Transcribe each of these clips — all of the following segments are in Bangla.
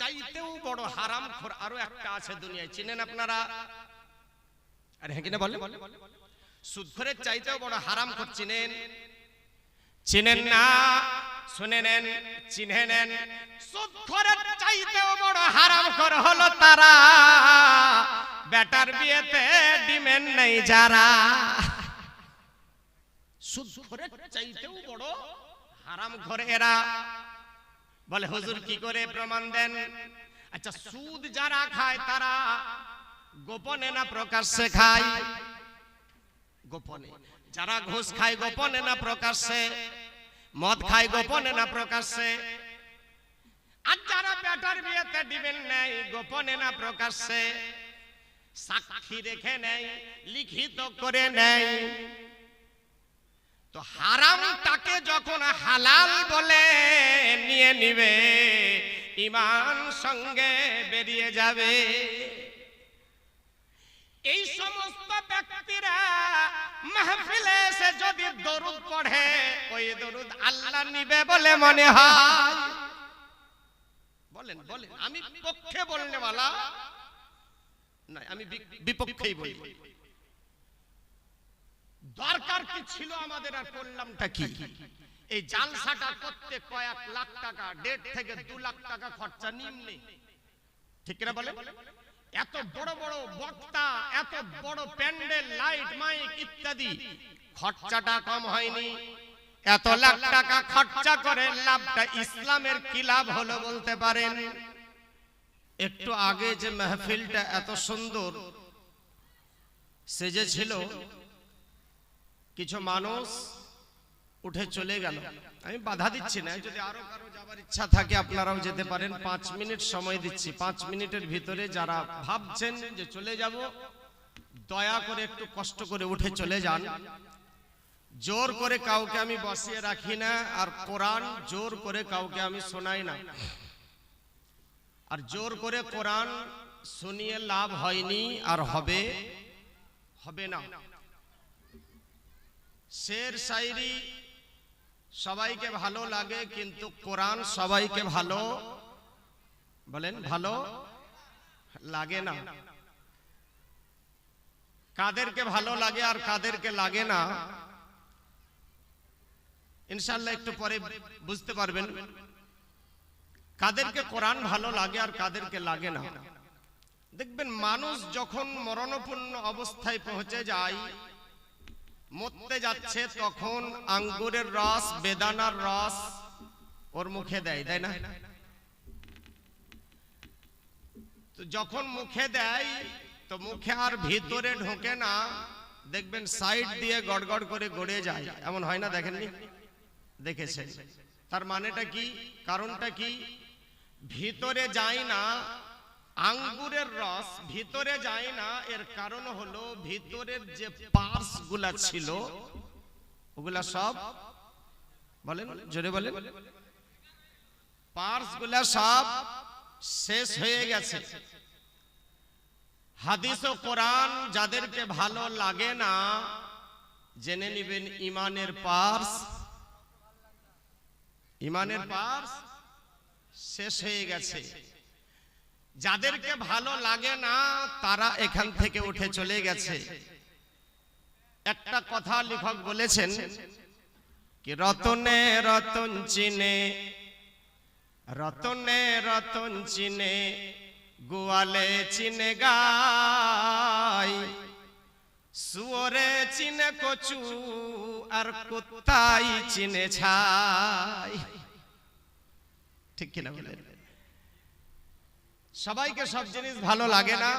চাইতেও বড় হারাম খোর আরও একটা আছে দুনিয়ায় চিনেন আপনারা চাইতেও বড় হারাম খোর চিনেন না নেন চিনে নেন চাইতেও বড় হারাম খোর তারা বেটার বিয়েতে ডিমেন নেই যারা সুদ চাইতেও বড় হারাম ঘরে এরা বলে, হুজুর কি করে প্রমাণ দেন? আচ্ছা সুদ যারা খায় তারা গোপনে না প্রকাশ্যে খায়? গোপনে। যারা ঘুষ খায় গোপনে না প্রকাশ্যে? মদ খায় গোপনে না প্রকাশ্যে? আর যারা বেটার বিয়েতে দিবেন নাই, গোপনে না প্রকাশ্যে? সাক্ষী রেখে নেয়, লিখিত করে নেয়। তো হারামটাকে যখন হালাল বলে নিয়ে নিবে ইমান সঙ্গে বেরিয়ে যাবে। এই সমস্ত ব্যক্তিরা মাহফিলে এসে যদি দরুদ পড়ে, ওই দরুদ আল্লাহ নিবে বলে মনে হয়। বলেন বলেন, আমি পক্ষে বলনে वाला না আমি বিপক্ষেই বলি। দরকার কি ছিল আমাদের আর করলামটা কি? এই জালসাটা করতে কয়েক লাখ টাকা, দেড় থেকে দু লাখ টাকা খরচা নিম্নে। ঠিক কিনা বলে? এত বড় বড় বক্তা, এত বড় প্যান্ডেল, লাইট, মাইক ইত্যাদি। খরচাটা কম হয়নি। এত লাখ টাকা খরচা করে লাভটা ইসলামের কি লাভ হলো বলতে পারেন? একটু আগে যে মেহফিলটা এত সুন্দর সেজেছিল কিছু মানুষ উঠে চলে গেল। আমি বাধা দিচ্ছি না, যদি আরও কারও যাবার ইচ্ছা থাকে, আপনারাও যেতে পারেন। পাঁচ মিনিট সময় দিচ্ছি। পাঁচ মিনিটের ভিতরে যারা ভাবছেন যে চলে যাব, দয়া করে একটু কষ্ট করে উঠে চলে যান। জোর করে কাউকে আমি বসিয়ে রাখি না, আর কোরআন জোর করে কাউকে আমি শোনাই না। আর জোর করে কোরআন শুনিয়ে লাভ হয়নি, আর হবে হবে না। শের শায়রি সবাইকে ভালো লাগে, কিন্তু কোরআন সবাইকে ভালো। বলেন, ভালো লাগে না। কাদেরকে ভালো লাগে আর কাদেরকে লাগে না ইনশাল্লাহ একটু পরে বুঝতে পারবেন। কাদেরকে কোরআন ভালো লাগে আর কাদেরকে লাগে না। দেখবেন মানুষ যখন মরণপূর্ণ অবস্থায় পৌঁছে যায় মরতে যাচ্ছে তখন আঙ্গুরের রস, বেদানার রস ওর মুখে দেয়, তাই না? যখন মুখে দেয়, তো মুখে আর ভিতরে ঢোকে না, দেখবেন সাইড দিয়ে গড়গড় করে গড়ে যায়। এমন হয় না? দেখেননি? দেখেছেন। তার মানেটা কি? কারণটা কি? ভিতরে যায় না আঙ্গুরের রস ভিতরে যায় না, এর কারণ হলো ভিতরের যে পার্সগুলা ছিল, ওগুলা সব, বলেন, জোরে বলেন। পার্সগুলা সব শেষ হয়ে গেছে। হাদিস ও কোরআন যাদেরকে ভালো লাগে না, জেনে নিবেন ইমানের পার্স ইমানের পার্স শেষ হয়ে গেছে। যাদেরকে ভালো লাগে না তারা এখান থেকে উঠে চলে গেছে। একটা কথা লেখক বলেছেন কি রতনে রতন চিনে রতনে রতন চিনে গোয়ালে চিনে গাই সুয়রে চিনে কচু আর কুত্তাই চিনে ছাই। ঠিক কিনা বলেন? সবাইকে সব জিনিস ভালো লাগে না।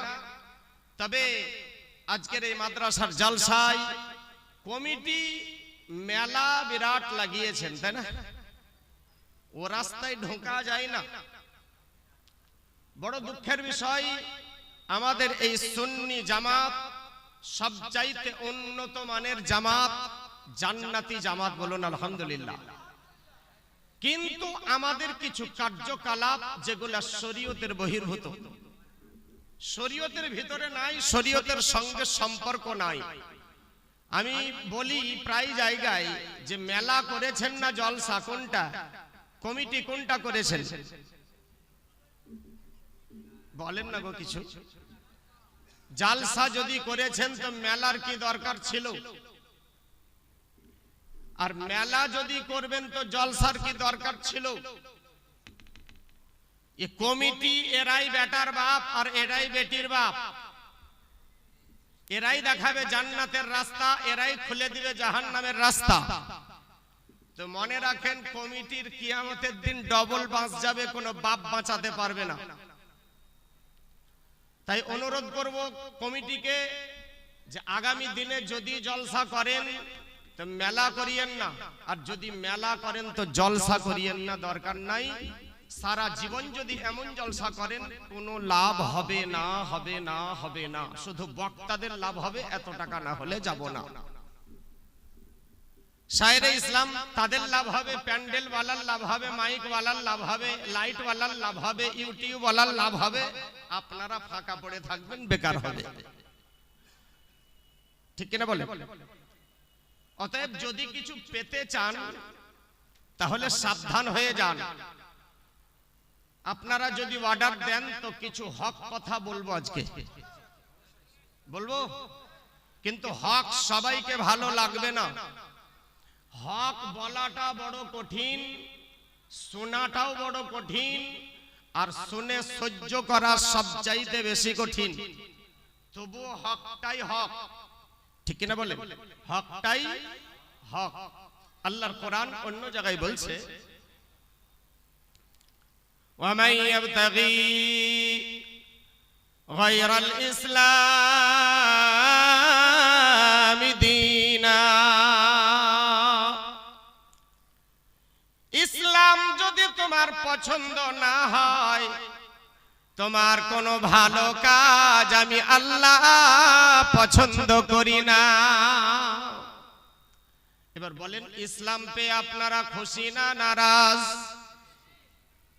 তবে আজকের এই মাদ্রাসার জলসায় কমিটি মেলা বিরাট লাগিয়েছেন তাই না? ও রাস্তায় ঢোকা যায় না। বড় দুঃখের বিষয় আমাদের এই সুন্নি জামাত সবচাইতে উন্নত মানের জামাত জান্নাতি জামাত বলুন আলহামদুলিল্লাহ। কিন্তু আমাদের কিছু কার্যকলাপ যেগুলা শরীয়তের বহির্ভূত। শরীয়তের ভিতরে নাই, শরীয়তের সঙ্গে সম্পর্ক নাই। আমি বলি প্রায় জায়গায় যে মেলা করেছেন না জলসা, কোনটা? কমিটি কোনটা করেছেন? বলেন না গো কিছু। জালসা যদি করেছেন তো মেলার কি দরকার ছিল? আর মেলা যদি করবেন তো জলসার কি দরকার ছিল? এ কমিটি এরাই বেটার বাপ আর এরাই বেটির বাপ। এরাই দেখাবে জান্নাতের রাস্তা, এরাই খুলে দিবে জাহান নামের রাস্তা। তো মনে রাখেন, কমিটির কিয়ামতের দিন ডবল বাঁচ যাবে, কোনো বাপ বাঁচাতে পারবে না। তাই অনুরোধ করব কমিটিকে যে আগামী দিনে যদি জলসা করেন মেলা করিয়েন না। আর যদি মেলা করেন তো জলসা করিয়েন না, দরকার নাই। সারা জীবন যদি এমন জলসা করেন, কোনো লাভ হবে না হবে না হবে না। শুধু বক্তাদের লাভ হবে, এত টাকা না হলে যাব না। শায়রে ইসলাম, তাদের লাভ হবে প্যান্ডেল ওয়ালার লাভ হবে মাইক ওয়ালার লাভ হবে লাইট ওয়ালার লাভ হবে ইউটিউব ওয়ালার লাভ হবে। আপনারা ফাঁকা পড়ে থাকবেন, বেকার হবে। ঠিক কিনা বলে অতএব যদি কিছু পেতে চান তাহলে সাবধান হয়ে যান। আপনারা যদি অর্ডার দেন তো কিছু হক কথা বলব আজকে। বলব? কিন্তু হক সবাইকে ভালো লাগবে না। হক বলাটা বড় কঠিন শোনাটাও বড় কঠিন আর শুনে সহ্য করা সবচাইতে বেশি কঠিন। তবুও হকটাই হক। ঠিক কিনা বলে হকটাই হক আল্লাহর কোরআন অন্য জায়গায় বলছে ومن يبتغي غير الإسلام دينا ইসলাম যদি তোমার পছন্দ না হয় তোমার কোনো ভালো কাজ আমি আল্লাহ পছন্দ করি না। এবার বলেন, ইসলাম পেয়ে আপনারা খুশি না নারাজ?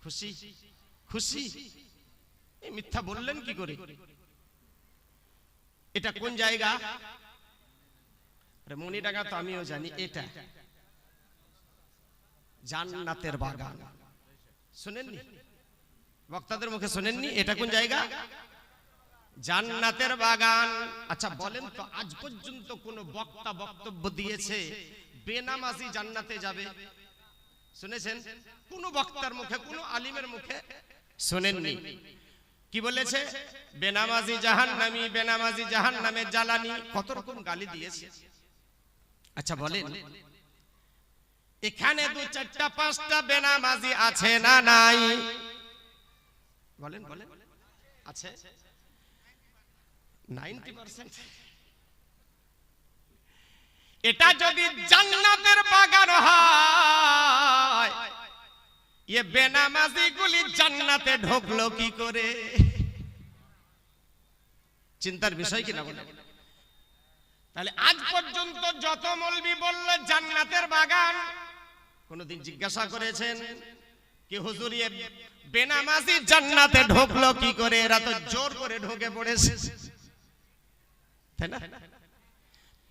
খুশি? খুশি? মিথ্যা বললেন কি করে? এটা কোন জায়গা? আরে মনিডাঙ্গা তো আমিও জানি, এটা। জান্নাতের বাগান। শুনেননি? বক্তাদের মুখে শুনেননি? এটা কোন জায়গা? জান্নাতের বাগান। আচ্ছা বলেন তো আজ পর্যন্ত কোন বক্তা বক্তব্য দিয়েছে বেনামাজি জান্নাতে যাবে? শুনেছেন? কোন বক্তার মুখে কোন আলিমের মুখে শুনেননি। কি বলেছে? বেনামাজি জাহান নামি বেনামাজি জাহান নামে জ্বালানি। কত রকম গালি দিয়েছে? আচ্ছা বলেন। এখানে দু চারটা পাঁচটা বেনামাজি আছে না নাই? বলেন বলেন। আছে। নাইনটি পার্সেন্ট এটা যদি জান্নাতের বাগান হয় এ বেনামাজি গুলি জান্নাতে ঢুকলো কি করে? চিন্তার বিষয় কিনা বলে তাহলে আজ পর্যন্ত যত মলবি বলল জান্নাতের বাগান কোনদিন জিজ্ঞাসা করেছেন কি হুজুর বেনামাজি জান্নাতে ঢুকলো, কি করে? এরা তো জোর করে ঢুকে পড়েছে। তাই না?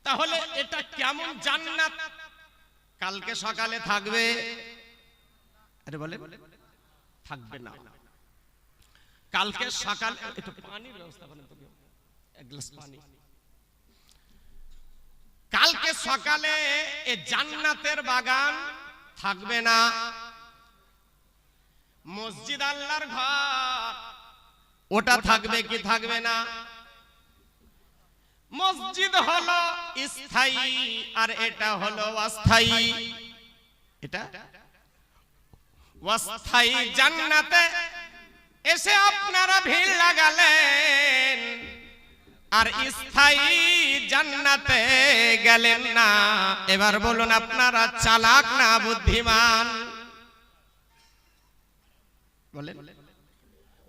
তাহলে এটা কেমন জান্নাত? কালকে সকালে থাকবে? আরে বলে থাকবে না। কালকে সকাল একটু পানির ব্যবস্থা করেন তো এক গ্লাস পানি। কালকে সকালে এ জান্নাতের বাগান থাকবে না। মসজিদ আল্লাহর ঘর। ওটা থাকবে কি থাকবে না? মসজিদ হলো স্থায়ী আর এটা হলো অস্থায়ী। এটা? অস্থায়ী জান্নাতে এসে আপনারা ভিড় লাগালেন আর স্থায়ী জান্নাতে গেলেন না। এবার বলুন আপনারা চালাক না বুদ্ধিমান? বলেন।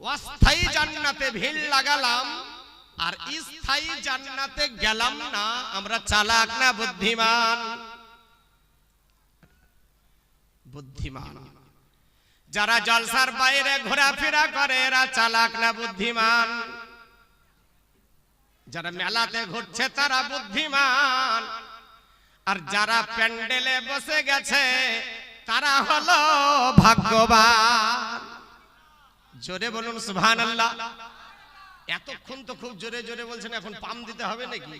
অস্থায়ী জান্নাতে ভিড় লাগালাম, আর স্থায়ী জান্নাতে গেলাম না, আমরা চালাক না বুদ্ধিমান? বুদ্ধিমান। যারা জলসার বাইরে ঘোরাফেরা করে, এরা চালাক না বুদ্ধিমান? যারা মেলাতে ঘুরছে, তারা বুদ্ধিমান। আর যারা প্যান্ডেলে বসে গেছে, তারা হলো ভাগ্যবান। জোরে বলুন সুবহান আল্লাহ এতক্ষণ তো খুব জোরে জোরে বলছেন, এখন পাম দিতে হবে নাকি?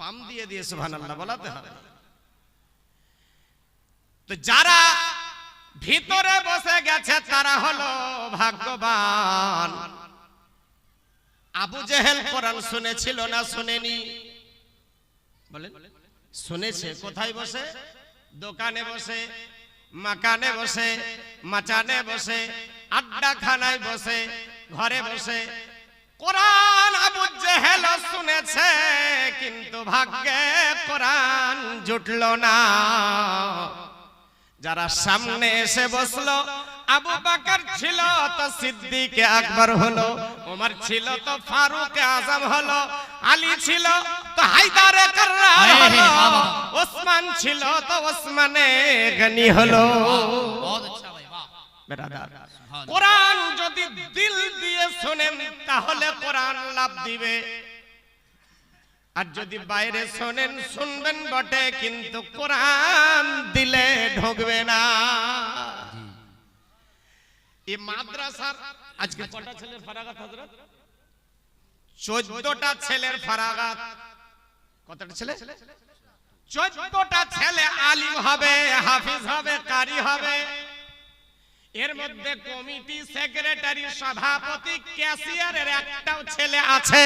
পাম দিয়ে দিয়ে সুবহান আল্লাহ বলাতে হবে। তো যারা ভিতরে বসে গেছে, তারা হলো ভাগ্যবান। আবু জেহেল কোরআন শুনেছিল না শুনেনি? বলেন। শুনেছে, কোথায় বসে? দোকানে বসে। মাকানে বসে, মাচানে বসে, আড্ডা খানায় বসে, ঘরে বসে। কোরআন আবু জেহেল শুনেছে, কিন্তু ভাগ্যে কোরআন জুটল না। যারা সামনে এসে বসল, আবু বাকার ছিল তো সিদ্দিকে আকবর হলো, ওমর ছিল তো ফারুক আজম হলো, আলী ছিল কোরআন যদি দিল দিয়ে তাহলে কোরআন লাভ দিবে। আর যদি বাইরে শোনেন শুনবেন বটে কিন্তু কোরআন দিলে ঢুকবে না। মাদ্রাসার আজকে ছেলের ছেলের ফারাগাত। কতটা ছেলে? চোদ্দটা ছেলে আলিম হবে হাফিজ হবে কারি হবে। এর মধ্যে কমিটি সেক্রেটারি সভাপতি ক্যাশিয়ারের একটাও ছেলে আছে।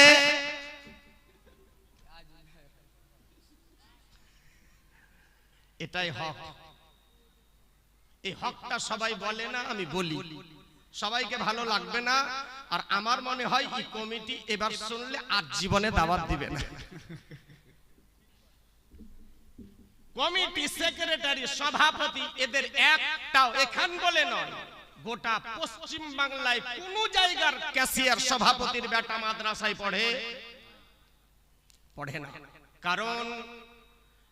এটাই হক। এই হকটা সবাই বলে না আমি বলি। সবাইকে ভালো লাগবে না আর আমার মনে হয় এই কমিটি এবার শুনলে আর জীবনে দাওয়াত দিবে না। কমিটি সেক্রেটারি সভাপতি এদের একটাও এখান বলে নয়। গোটা পশ্চিম বাংলায় কোন জায়গার ক্যাশিয়ার সভাপতির বেটা মাদ্রাসায় পড়ে। পড়ে না। কারণ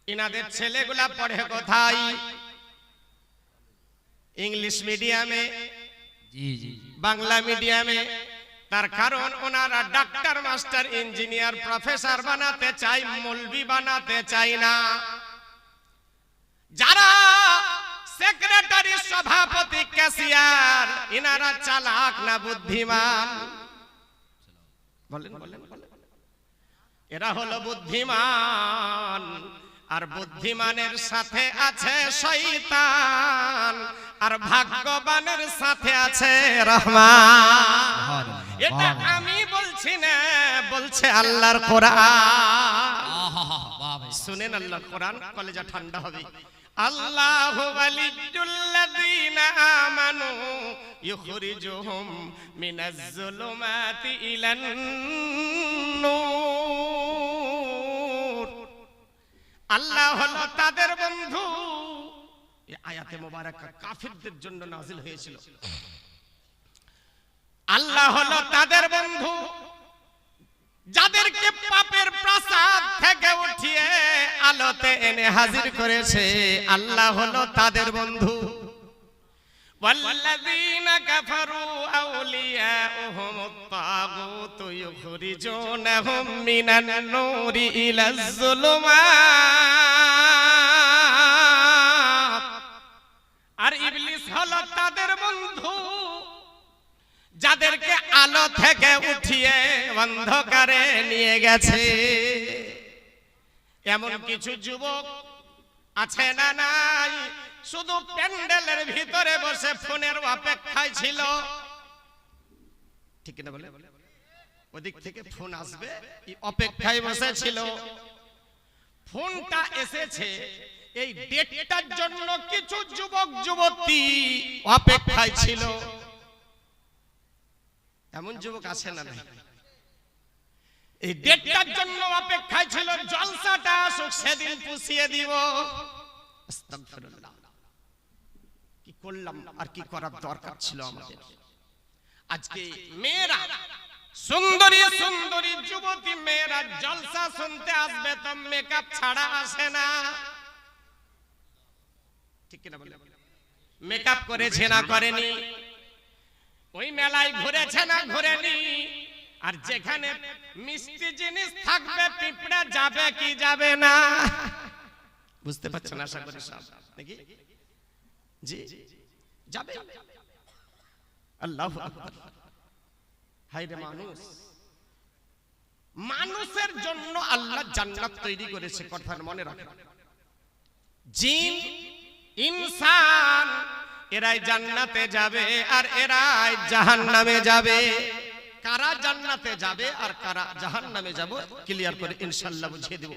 ইনাদের ছেলেগুলা পড়ে কোথায়? ইংলিশ মিডিয়ামে বাংলা মিডিয়ামে। তার কারণ ওনারা ডাক্তার মাস্টার ইঞ্জিনিয়ার প্রফেসর বানাতে চাই মলবি বানাতে চাই না। যারা সেক্রেটারি সভাপতি ক্যাশিয়ার ইনারা চালাক না বুদ্ধিমান। বলেন এরা হলো বুদ্ধিমান আর বুদ্ধিমানের সাথে আছে শয়তান আর ভাগ্যবানের সাথে আছে রহমান। এটা আমি বলছি না বলছে আল্লাহর কোরআন। শুনেন আল্লাহ কোরআন কলেজা ঠান্ডা হবে। আল্লাহু ওয়ালিয়ুল্লাযীনা আমানু ইখরিজুহুম মিনাজ যুলুমাতি ইলান নূর। আল্লাহ হলো তাদের বন্ধু। এই আয়াতে মোবারকা কাফিরদের জন্য নাজিল হয়েছিল। আল্লাহ হলো তাদের বন্ধু। যাদেরকে পাপের প্রাসাদ থেকে উঠিয়ে আলোতে এনে হাজির করেছে আল্লাহ হলো তাদের বন্ধু والذين كفروا أولياؤهم الطاغوت يخرجونهم من النور إلى الظلمات আর ইবলিস হলো তাদের বন্ধু যাদেরকে আলো থেকে উঠিয়ে অন্ধকারে নিয়ে গেছে। এমন কিছু যুবক আছে না নাই? শুধু প্যান্ডেলের ভিতরে বসে ফোনের অপেক্ষায় ছিল। ঠিক না বলে? ওদিক থেকে ফোন আসবে অপেক্ষায় বসেছিল ফোনটা এসেছে, এই ডেটটার জন্য কিছু যুবক, যুবতী অপেক্ষায় ছিল। এমন যুবক আছে না নাই? এই ডেটটার জন্য অপেক্ষায় ছিল জলসাটা আসুক সেদিন পুষিয়ে দিব। আস্তাগফিরুল্লাহ। কি করলাম আর কি করার দরকার ছিল আমাদের? আজকে মেয়েরা সুন্দরী সুন্দরী যুবতী মেয়েরা জলসা শুনতে আসবে তো মেকআপ ছাড়া আসে না। ঠিক কিনা বলে? মেকআপ করেছে না করেনি। ওই মেলায় ঘুরেছে না ঘুরেনি? আর যেখানে মিষ্টি জিনিস থাকবে, পিঁপড়া যাবে কি যাবে না? বুঝতে পারছেন আশা করি সব? নাকি? জি, যাবে। আল্লাহ হাই রে মানুষ। মানুষের জন্য আল্লাহ জান্নাত তৈরি করেছে, কথার মনে রাখেন জিন, ইনসান এরাই জান্নাতে যাবে আর এরাই জাহান্নামে যাবে। কারা জান্নাতে যাবে আর কারা জাহান্নামে যাব ক্লিয়ার করে ইনশাআল্লাহ বুঝিয়ে দেব।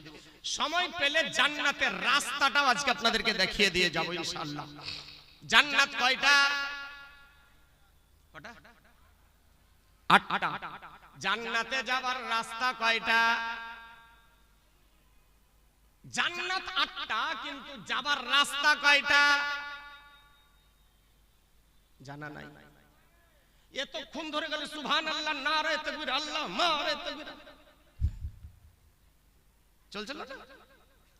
সময় পেলে জান্নাতের রাস্তাটাও আজকে আপনাদেরকে দেখিয়ে দিয়ে যাব ইনশাআল্লাহ। জান্নাত কয়টা? জান্নাতে যাবার রাস্তা কয়টা? জান্নাত আটটা, কিন্তু যাবার রাস্তা কয়টা? জানা নাই। এতক্ষণ ধরে গেলে সুহান আল্লাহ না রে তকবির আল্লাহ মা রে না?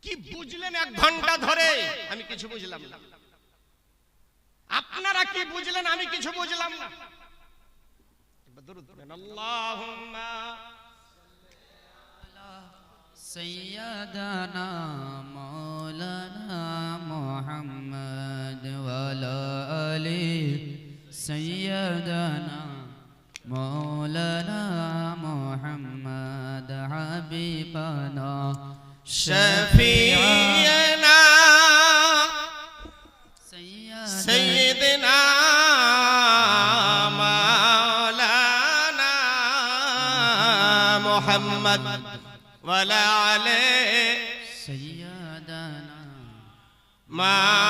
কি বুঝলেন এক ঘণ্টা ধরে? আমি কিছু বুঝলাম না। আপনারা কি বুঝলেন? আমি কিছু বুঝলাম না। দরুদ পড়েন। আল্লাহুম্মা সাইয়্যিদানা মাওলানা মুহাম্মদ سيدنا مولانا محمد حبيبنا شفيعنا سيدنا مولانا محمد ولا عليه سيدنا مولانا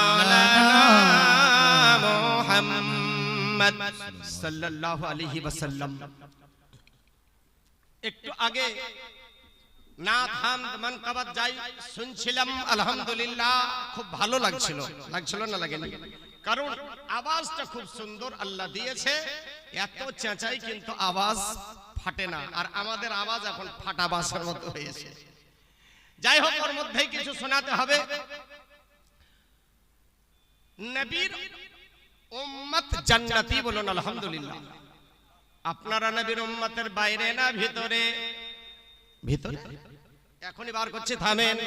একটু আগে কারণ আওয়াজটা খুব সুন্দর আল্লাহ দিয়েছে, এত চেঁচাই কিন্তু আওয়াজ ফাটে না, আর আমাদের আওয়াজ এখন ফাটা বাসার মতো হয়েছে। যাই হোক, ওর মধ্যেই কিছু শোনাতে হবে। উম্মত জান্নাতি বলুন, আলহামদুলিল্লাহ। আপনারা নবীর উম্মতের বাইরে না, ভিতরে? ভিতরে? এখনই বার করছে, থামেন।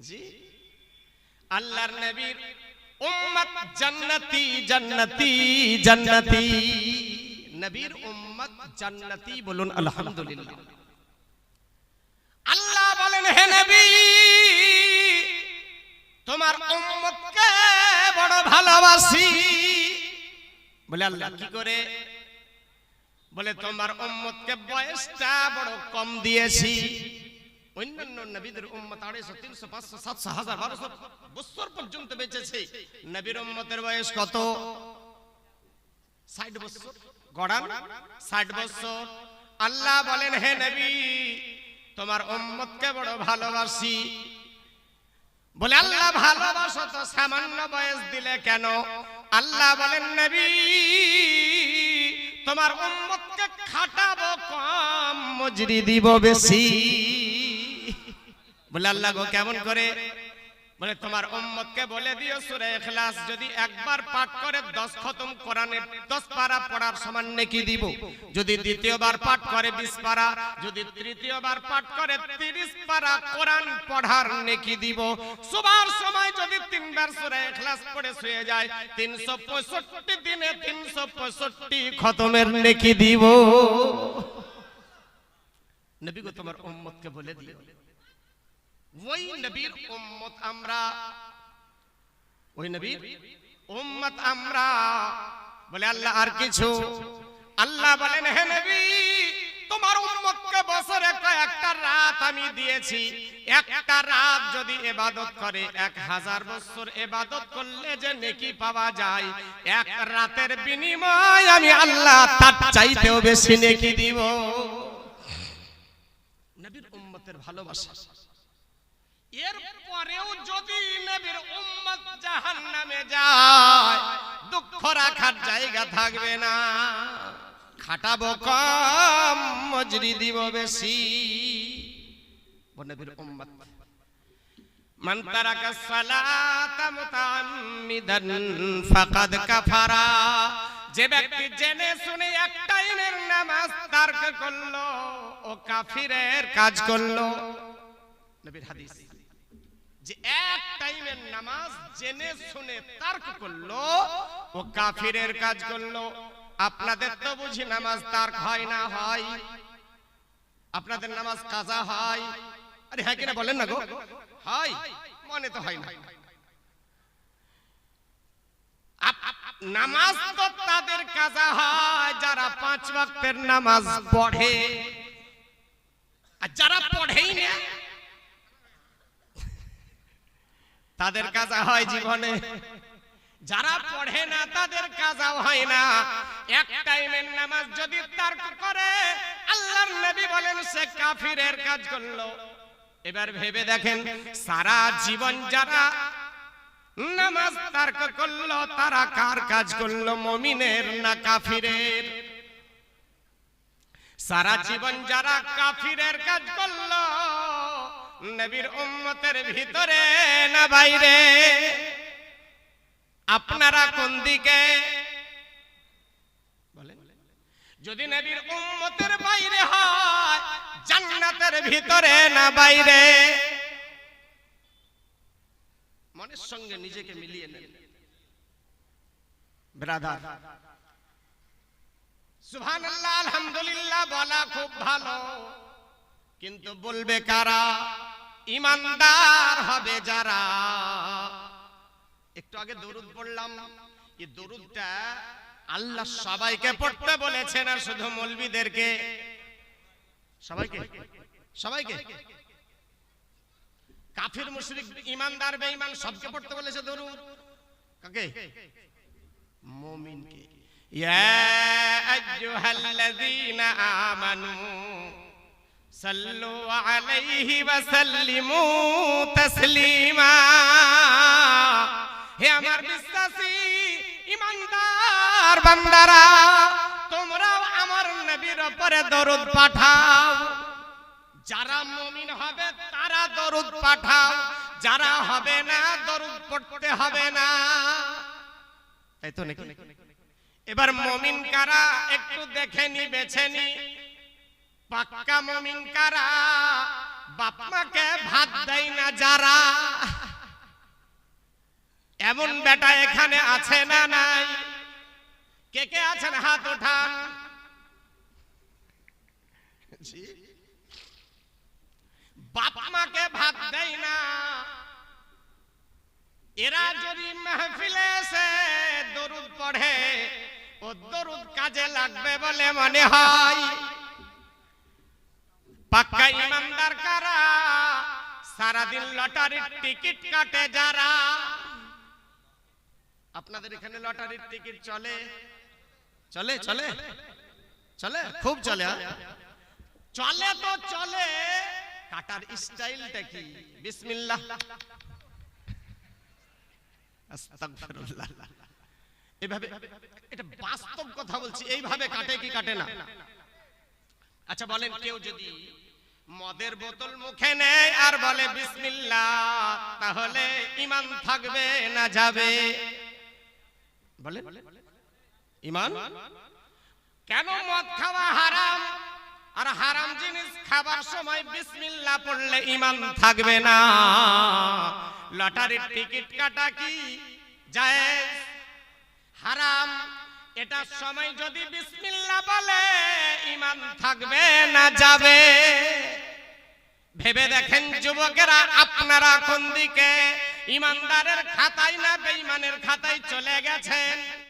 জি। আল্লাহর নবীর উম্মত জান্নাতি জান্নাতি জান্নাতি। নবীর উম্মত জান্নাতি বলুন, আলহামদুলিল্লাহ। আল্লাহ বলেন, হে নবী! তোমার উম্মতকে বড় ভালোবাসি। বলে আল্লাহ, কি করে? বলে, তোমার উম্মতকে বয়সটা বড় কম দিয়েছি। অন্যান্য নবীদের উম্মত আড়াইশো, তিনশো, পাঁচশো, সাতশো, হাজার, বারোশো বছর পর্যন্ত বেঁচেছে। নবীর উম্মতের বয়স কত? ষাট বছর। গড়ান, ষাট বছর। আল্লাহ বলেন, হে নবী, তোমার উম্মতকে বড় ভালোবাসি। বলে, আল্লাহ ভালোবাসো তো সামান্য বয়স দিলে কেন? আল্লাহ বলেন, নবী, তোমার উম্মতকে খাটাবো কম, মজুরি দিব বেশি। বলে, আল্লাহ গো, কেমন করে? বলে, তোমার উম্মতকে বলে দিও সূরা ইখলাস, যদি একবার পাঠ করে 10 খতম কোরআনের 10 পারা পড়ার সমান নেকি দিব। যদি দ্বিতীয়বার পাঠ করে 20 পারা, যদি তৃতীয়বার পাঠ করে 30 পারা কোরআন পড়ার নেকি দিব। সুবার সময় যদি তিনবার সূরা ইখলাস পড়ে শুয়ে যায় 365 দিনে 365 খতমের নেকি দিব। নবী গো, তোমার উম্মতকে বলে দিও। ওই নবীর উম্মত আমরা ওই নবীর উম্মত আমরা বলে আল্লাহ আর কিছু আল্লাহ বলেন হে নবী তোমার উম্মতকে বছরে কয়েকটা রাত আমি দিয়েছি একটা রাত যদি এবাদত করে এক হাজার বছর এবাদত করলে যে নেকি পাওয়া যায় এক রাতের বিনিময় আমি আল্লাহ তার চাইতেও বেশি নেকি দিব। নবীর উম্মতের ভালোবাসা। যদি নবীর উম্মত জাহান্নামে যায়, দুঃখ রাখার জায়গা থাকবে না। খাটাবো কম, মজরি দিব বেশি। নবীর উম্মত। কাফারা। যে ব্যক্তি জেনে শুনে এক টাইমের নামাজ তার্ক করল, ও কাফিরের কাজ করল। নবীর হাদিস। যে এক টাইমের নামাজ জেনে শুনে তার্ক করল, ও কাফিরের কাজ করল। আপনাদের তো বুঝি নামাজ তার্ক হয় না হয়? আপনাদের নামাজ কাজা হয়? আরে হ্যাঁ কিনা বলেন না গো। হয়, মনে তো হয় না। নামাজ তো তাদের কাজা হয়, যারা পাঁচ ওয়াক্তের নামাজ পড়ে। আর যারা পড়েই না তাদের কাজা হয় জীবনে। যারা পড়ে না তাদের কাজাও হয় না। এক টাইমের নামাজ যদি তার্ক করে আল্লাহর নবী বলেন সে কাফিরের কাজ করল। এবার ভেবে দেখেন সারা জীবন যারা নামাজ তার্ক করল তারা কার কাজ করল মমিনের না কাফিরের? সারা জীবন যারা কাফিরের কাজ করল নবীর উম্মতের ভিতরে না বাইরে? আপনারা কোন দিকে? যদি নবীর উম্মতের বাইরে হয়, জান্নাতের ভিতরে না বাইরে? মনের সঙ্গে নিজেকে মিলিয়ে নেন। ব্রাদার, সুবহানাল্লাহ, আলহামদুলিল্লাহ বলা খুব ভালো। কিন্তু বলবে কারা? ইমানদার হবে যারা। একটু আগে দরুদ পড়লাম। এই দরুদটা আল্লাহ সবাইকে পড়তে বলেছেন আর শুধু মলবিদেরকে। সবাইকে? সবাইকে? কাফির, মুশরিক, ইমানদার, বেঈমান সবকে পড়তে বলেছে দরুদ। কাকে? মুমিনকে। ইয়া আইয়ুহাল্লাযীনা আমানু আলাইহি ওয়া সাল্লিমু তাসলিমা। হে আমার বিশ্বাসী ইমানদার বান্দারা, তোমরাও আমার নবীর উপরে দরুদ পাঠাও। যারা মুমিন হবে, তারা দরুদ পাঠাও। যারা হবে না, দরুদ পড়তে হবে না। তাই তো নাকি? এবার মুমিন কারা, একটু দেখে নি, বেছে নি। পাক্কা মুমিন কারা? বাপ মাকে ভাত দেয় না যারা? এমন বেটা এখানে আছে না নাই? কে কে আছেন হাত ওঠান? বাপ মাকে ভাত দেয় না। এরা যদি মাহফিলে এসে দরুদ পড়ে, ও দরুদ কাজে লাগবে বলে মনে হয়। পাক্কা ইমানদার কারা? সারাদিন লটারির টিকিট কাটে যারা। আপনাদের এখানে লটারির টিকিট চলে? চলে চলে চলে, খুব চলে হ্যাঁ? চলে তো চলে, কাটার স্টাইলটা কি? বিসমিল্লাহ। এভাবে, এটা বাস্তব কথা বলছি, এইভাবে কাটে কি কাটে না? আচ্ছা বলেন কেউ যদি মদের বোতল মুখে নেয় আর বলে বিসমিল্লাহ তাহলে ইমান থাকবে না যাবে। বলে ইমান কেন মদ খাওয়া হারাম? আর হারাম জিনিস খাবার সময় বিসমিল্লাহ পড়লে ইমান থাকবে না। লটারির টিকিট কাটা কি জায়েজ? হারাম। এটার সময় যদি বিসমিল্লাহ বলে ইমান থাকবে না যাবে। ভেবে দেখেন যুবকেরা, আপনারা কোন দিকে? ইমানদারের খাতায় না বেঈমানের খাতায় চলে গেছেন?